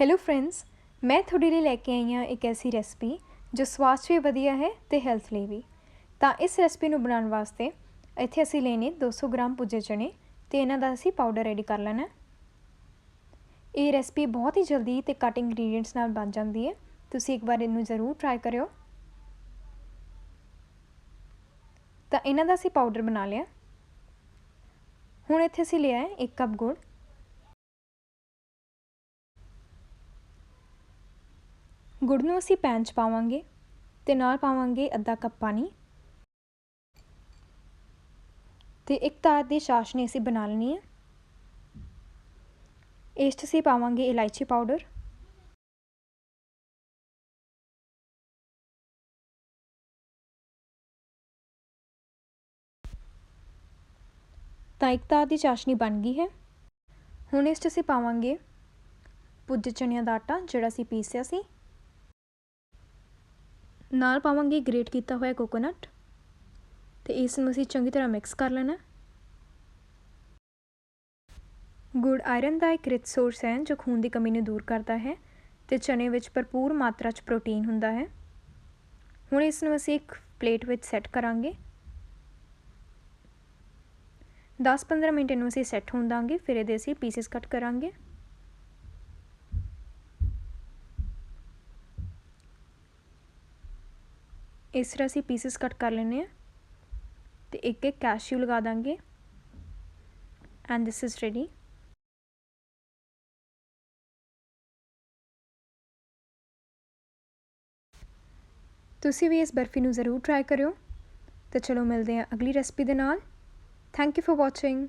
Hello friends ਮੈਂ ਤੁਹਾਡੇ ਲਈ ਲੈ ਕੇ ਆਈ ਹਾਂ ਇੱਕ ਐਸੀ ਰੈਸਪੀ ਜੋ ਸਵਾਦ 'ਚ ਵੀ ਵਧੀਆ ਹੈ ਤੇ ਹੈਲਥ ਲਈ ਵੀ। ਤਾਂ ਇਸ ਰੈਸਪੀ ਨੂੰ ਬਣਾਉਣ ਵਾਸਤੇ ਇੱਥੇ ਅਸੀਂ ਲੈਣੇ 200 ਗ੍ਰਾਮ ਪੁੱਜੇ ਚਣੇ ਤੇ ਇਹਨਾਂ ਦਾ ਅਸੀਂ ਪਾਊਡਰ ਰੈਡੀ ਕਰ ਲੈਣਾ ਇਹ ਰੈਸਪੀ ਬਹੁਤ ਹੀ ਜਲਦੀ ਤੇ ਘੱਟ ਇੰਗਰੀਡੀਅੰਟਸ ਨਾਲ ਬਣ ਜਾਂਦੀ ਹੈ। ਤੁਸੀਂ ਇੱਕ ਵਾਰ ਇਹਨੂੰ ਜ਼ਰੂਰ ਟਰਾਈ ਕਰਿਓ। ਤਾਂ ਇਹਨਾਂ ਦਾ ਅਸੀਂ ਪਾਊਡਰ ਬਣਾ ਲਿਆ। ਹੁਣ ਇੱਥੇ ਅਸੀਂ ਲਿਆ ਹੈ 1 ਕੱਪ ਗੁੜ। ਗੁੜ ਨੂੰ ਅਸੀਂ ਪੈਨ 'ਚ ਪਾਵਾਂਗੇ ਤੇ ਨਾਲ ਪਾਵਾਂਗੇ ਅੱਧਾ ਕੱਪ ਪਾਣੀ। ਤੇ ਇੱਕ ਤਾਰ ਦੀ ਚਾਸ਼ਨੀ ਅਸੀਂ ਬਣਾ ਲੈਣੀ ਹੈ। ਇਸ 'ਚ ਅਸੀਂ ਪਾਵਾਂਗੇ ਇਲਾਇਚੀ ਪਾਊਡਰ। ਤਾਂ ਇੱਕ ਤਾਰ ਦੀ ਚਾਸ਼ਨੀ ਬਣ ਗਈ ਹੈ। ਹੁਣ ਇਸ 'ਚ ਅਸੀਂ ਪਾਵਾਂਗੇ ਪੁੱਜ ਚਣਿਆਂ ਦਾ ਆਟਾ ਜਿਹੜਾ ਅਸੀਂ ਪੀਸਿਆ ਸੀ। ਨਾਲ ਪਾਵਾਂਗੇ ਗ੍ਰੇਟ ਕੀਤਾ ਹੋਇਆ ਕੋਕੋਨਟ। ਤੇ ਇਸ ਨੂੰ ਅਸੀਂ ਚੰਗੀ ਤਰ੍ਹਾਂ ਮਿਕਸ ਕਰ ਲੈਣਾ ਗੁੜ ਆਇਰਨ ਦਾ ਇੱਕ ਰਿਚ ਸੋਰਸ ਹੈ, ਜੋ ਖੂਨ ਦੀ ਕਮੀ ਨੂੰ ਦੂਰ ਕਰਦਾ ਹੈ ਤੇ ਚਨੇ ਵਿੱਚ ਭਰਪੂਰ ਮਾਤਰਾ 'ਚ ਪ੍ਰੋਟੀਨ ਹੁੰਦਾ ਹੈ। ਹੁਣ ਇਸ ਨੂੰ ਅਸੀਂ ਇੱਕ ਪਲੇਟ ਵਿੱਚ ਸੈੱਟ ਕਰਾਂਗੇ। 10-15 ਮਿੰਟ ਇਹਨੂੰ ਅਸੀਂ ਸੈੱਟ ਹੋਣ ਦਾਂਗੇ, ਫਿਰ ਇਹਦੇ ਅਸੀਂ ਪੀਸਿਸ ਕੱਟ ਕਰਾਂਗੇ। ਇਸ ਤਰ੍ਹਾਂ ਅਸੀਂ ਪੀਸਿਸ ਕੱਟ ਕਰ ਲੈਣੇ ਆ ਤੇ ਇੱਕ ਇੱਕ ਕੈਸ਼ਿਊ ਲਗਾ ਦਾਂਗੇ ਐਂਡ ਥਿਸ ਇਜ਼ ਰੈਡੀ ਤੁਸੀਂ ਵੀ ਇਸ ਬਰਫੀ ਨੂੰ ਜ਼ਰੂਰ ਟਰਾਈ ਕਰਿਓ ਤੇ ਚਲੋ ਮਿਲਦੇ ਹਾਂ ਅਗਲੀ ਰੈਸਪੀ ਦੇ ਨਾਲ। Thank you for watching